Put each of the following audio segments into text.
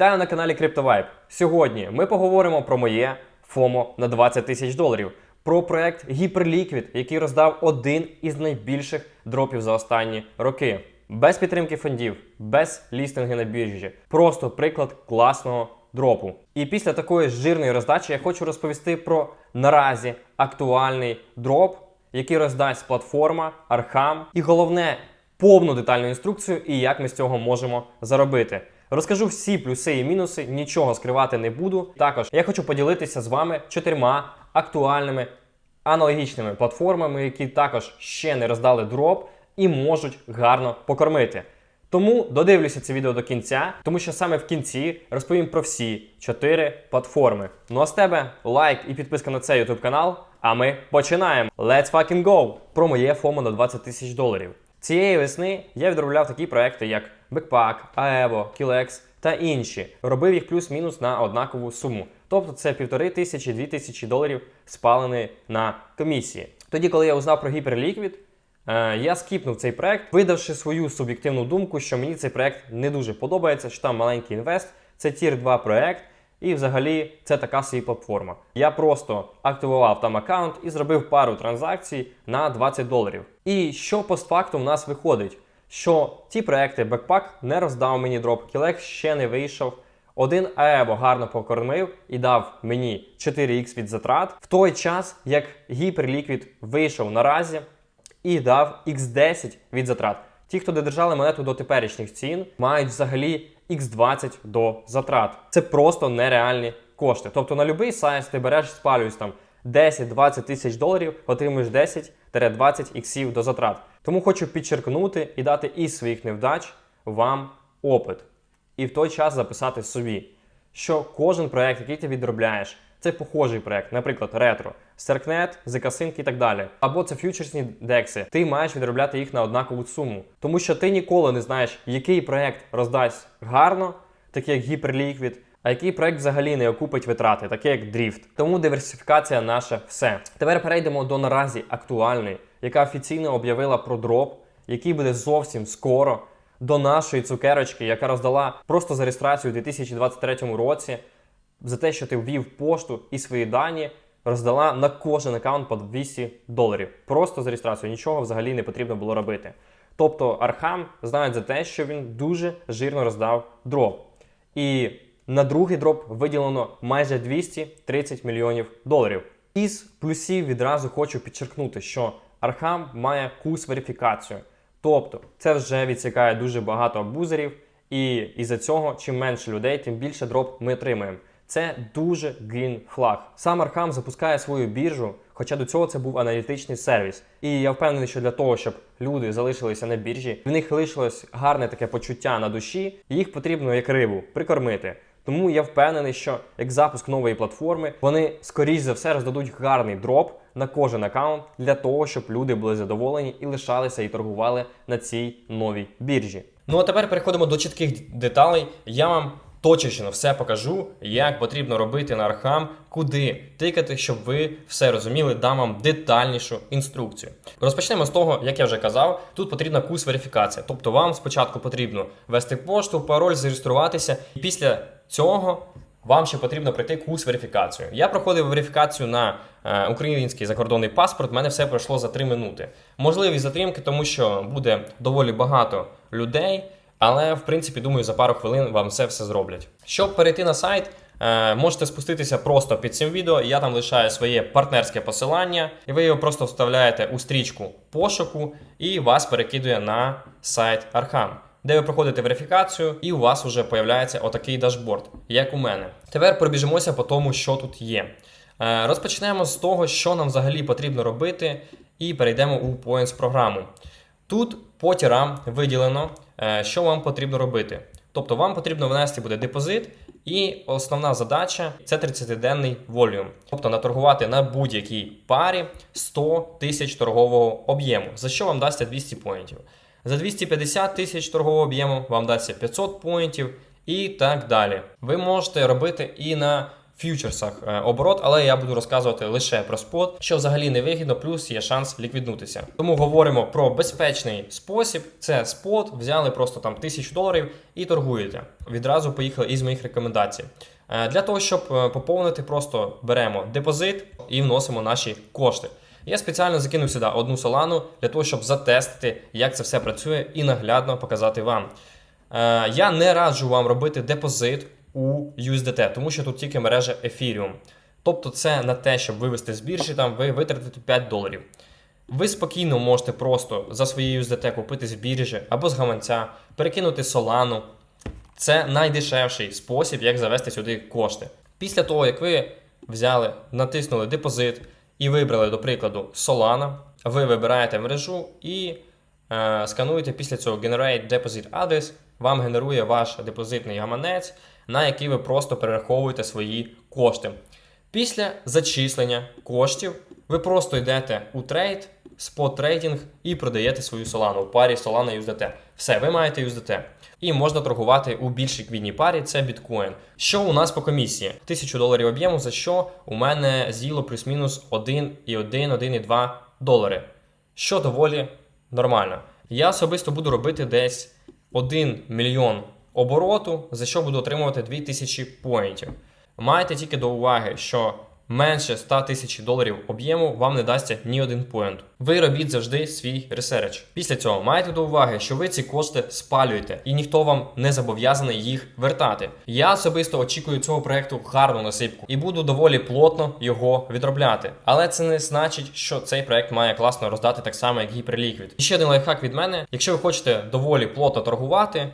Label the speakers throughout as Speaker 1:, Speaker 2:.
Speaker 1: Вітаю на каналі CryptoVibe. Сьогодні ми поговоримо про моє ФОМО на 20 тисяч доларів, про проект Hyperliquid, який роздав один із найбільших дропів за останні роки. Без підтримки фондів, без лістинги на біржі. Просто приклад класного дропу. І після такої жирної роздачі я хочу розповісти про наразі актуальний дроп, який роздасть платформа Arkham. І головне, повну детальну інструкцію і як ми з цього можемо заробити. Розкажу всі плюси і мінуси, нічого скривати не буду. Також я хочу поділитися з вами чотирма актуальними аналогічними платформами, які також ще не роздали дроп і можуть гарно покормити. Тому додивлюся це відео до кінця, тому що саме в кінці розповім про всі чотири платформи. Ну а з тебе лайк і підписка на цей YouTube канал. А ми починаємо. Let's fucking go! Про моє ФОМО на 20 тисяч доларів. Цієї весни я відробляв такі проекти, як Backpack, Aevo, Kilex та інші. Робив їх плюс-мінус на однакову суму. Тобто це півтори тисячі, дві тисячі доларів спалені на комісії. Тоді, коли я узнав про Hyperliquid, Е, Я скіпнув цей проект, видавши свою суб'єктивну думку, що мені цей проект не дуже подобається, що там маленький інвест, це тір 2 проект, і взагалі це така собі платформа. Я просто активував там аккаунт і зробив пару транзакцій на 20 доларів. І що постфактум в нас виходить? Що ті проекти Backpack не роздав мені дроп, Кілек ще не вийшов. Один Аево гарно покормив і дав мені 4х від затрат в той час, як Hyperliquid вийшов наразі і дав X10 від затрат. Ті, хто додержали монету до теперішніх цін, мають взагалі X20 до затрат. Це просто нереальні кошти. Тобто на будь-який сайт ти береш, спалюєш там 10-20 тисяч доларів, отримуєш 10-20 іксів до затрат. Тому хочу підчеркнути і дати із своїх невдач вам опит. І в той час записати собі, що кожен проект, який ти відробляєш, це похожий проект, наприклад, ретро, Серкнет, Зекасинк і так далі. Або це фьючерсні декси. Ти маєш відробляти їх на однакову суму. Тому що ти ніколи не знаєш, який проект роздасть гарно, такий як Hyperliquid, а який проект взагалі не окупить витрати, такий як Drift. Тому диверсифікація наша все. Тепер перейдемо до наразі актуальної, яка офіційно об'явила про дроп, який буде зовсім скоро. До нашої цукерочки, яка роздала просто за реєстрацію у 2023 році за те, що ти ввів пошту і свої дані, роздала на кожен аккаунт по 200 доларів. Просто за реєстрацію нічого взагалі не потрібно було робити. Тобто Архам знають за те, що він дуже жирно роздав дроп. І на другий дроп виділено майже 230 мільйонів доларів. Із плюсів відразу хочу підчеркнути, що Архам має курс верифікацію. Тобто це вже відсікає дуже багато абузерів, і із-за цього, чим менше людей, тим більше дроп ми отримаємо. Це дуже грін флаг. Сам Архам запускає свою біржу, хоча до цього це був аналітичний сервіс. І я впевнений, що для того, щоб люди залишилися на біржі, в них лишилось гарне таке почуття на душі, їх потрібно як рибу прикормити. Тому я впевнений, що як запуск нової платформи, вони скоріш за все роздадуть гарний дроп на кожен аккаунт для того, щоб люди були задоволені і лишалися і торгували на цій новій біржі. Ну а тепер переходимо до чітких деталей. Я вам точечно все покажу, як потрібно робити на Архам, куди тикати, щоб ви все розуміли, дам вам детальнішу інструкцію. Розпочнемо з того, як я вже казав, тут потрібна курс верифікація. Тобто вам спочатку потрібно ввести пошту, пароль, зареєструватися, і після цього. Вам ще потрібно пройти курс верифікацію. Я проходив верифікацію на е, український закордонний паспорт. У мене все пройшло за 3 минути. Можливі затримки, тому що буде доволі багато людей. Але в принципі, думаю, за пару хвилин вам все все зроблять. Щоб перейти на сайт, е, можете спуститися просто під цим відео. Я там лишаю своє партнерське посилання, і ви його просто вставляєте у стрічку пошуку, і вас перекидує на сайт Архам, де ви проходите верифікацію, і у вас вже появляється отакий дашборд, як у мене. Тепер пробіжимося по тому, що тут є. Е, Розпочнемо з того, що нам взагалі потрібно робити, і перейдемо у Points програму. Тут по тірам виділено, що вам потрібно робити. Тобто вам потрібно внести буде депозит, і основна задача це 30-денний волюм. Тобто наторгувати на будь-якій парі 100 тисяч торгового об'єму, за що вам дасться 200 поінтів. За 250 тисяч торгового об'єму вам дасться 500 поінтів і так далі. Ви можете робити і на ф'ючерсах е, оборот, але я буду розказувати лише про спот, що взагалі не вигідно, плюс є шанс ліквіднутися. Тому говоримо про безпечний спосіб. Це спот, взяли просто там тисячу доларів і торгуєте. Відразу поїхали із моїх рекомендацій. Е, Для того, щоб е, поповнити, просто беремо депозит і вносимо наші кошти. Я спеціально закинув сюди одну солану для того, щоб затестити, як це все працює, і наглядно показати вам. Я не раджу вам робити депозит у USDT, тому що тут тільки мережа Ethereum. Тобто, це на те, щоб вивести з біржі, там ви витратите 5 доларів. Ви спокійно можете просто за свої USDT купити з біржі або з гаманця, перекинути солану. Це найдешевший спосіб, як завести сюди кошти. Після того, як ви взяли, натиснули депозит і вибрали, до прикладу, Solana, ви вибираєте мережу і е, скануєте після цього Generate Deposit Address, вам генерує ваш депозитний гаманець, на який ви просто перераховуєте свої кошти. Після зачислення коштів ви просто йдете у трейд, спот трейдинг і продаєте свою солану у парі Solana USDT. Все, ви маєте USDT. І можна торгувати у більшій квітній парі, це біткоін. Що у нас по комісії? 1000 доларів об'єму, за що у мене з'їло плюс-мінус 1,1-1,2 долари. Що доволі нормально. Я особисто буду робити десь 1 мільйон обороту, за що буду отримувати 2000 поінтів. Майте тільки до уваги, що менше 100 тисяч доларів об'єму вам не дасться ні один поінт. Ви робіть завжди свій ресерч. Після цього майте до уваги, що ви ці кошти спалюєте, і ніхто вам не зобов'язаний їх вертати. Я особисто очікую цього проекту гарну насипку і буду доволі плотно його відробляти. Але це не значить, що цей проект має класно роздати так само, як Hyperliquid. І ще один лайфхак від мене. Якщо ви хочете доволі плотно торгувати.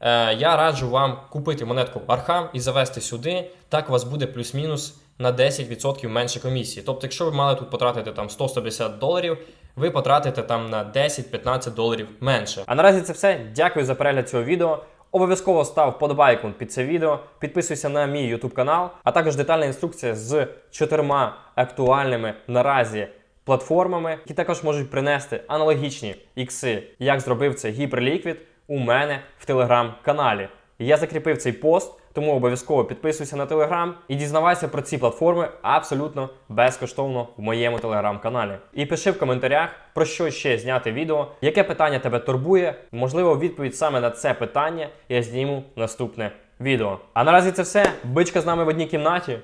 Speaker 1: Е, я раджу вам купити монетку Архам і завести сюди. Так у вас буде плюс-мінус на 10% менше комісії. Тобто, якщо ви мали тут потратити там 100-150 доларів, ви потратите там на 10-15 доларів менше. А наразі це все. Дякую за перегляд цього відео. Обов'язково став подобайку під це відео, підписуйся на мій YouTube канал, а також детальна інструкція з чотирма актуальними наразі платформами, які також можуть принести аналогічні ікси, як зробив це Hyperliquid у мене в телеграм-каналі. Я закріпив цей пост, тому обов'язково підписуйся на телеграм і дізнавайся про ці платформи абсолютно безкоштовно в моєму телеграм-каналі. І пиши в коментарях, про що ще зняти відео, яке питання тебе турбує. Можливо, відповідь саме на це питання я зніму наступне відео. А наразі це все. Бичка з нами в одній кімнаті.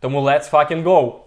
Speaker 1: Тому let's fucking go!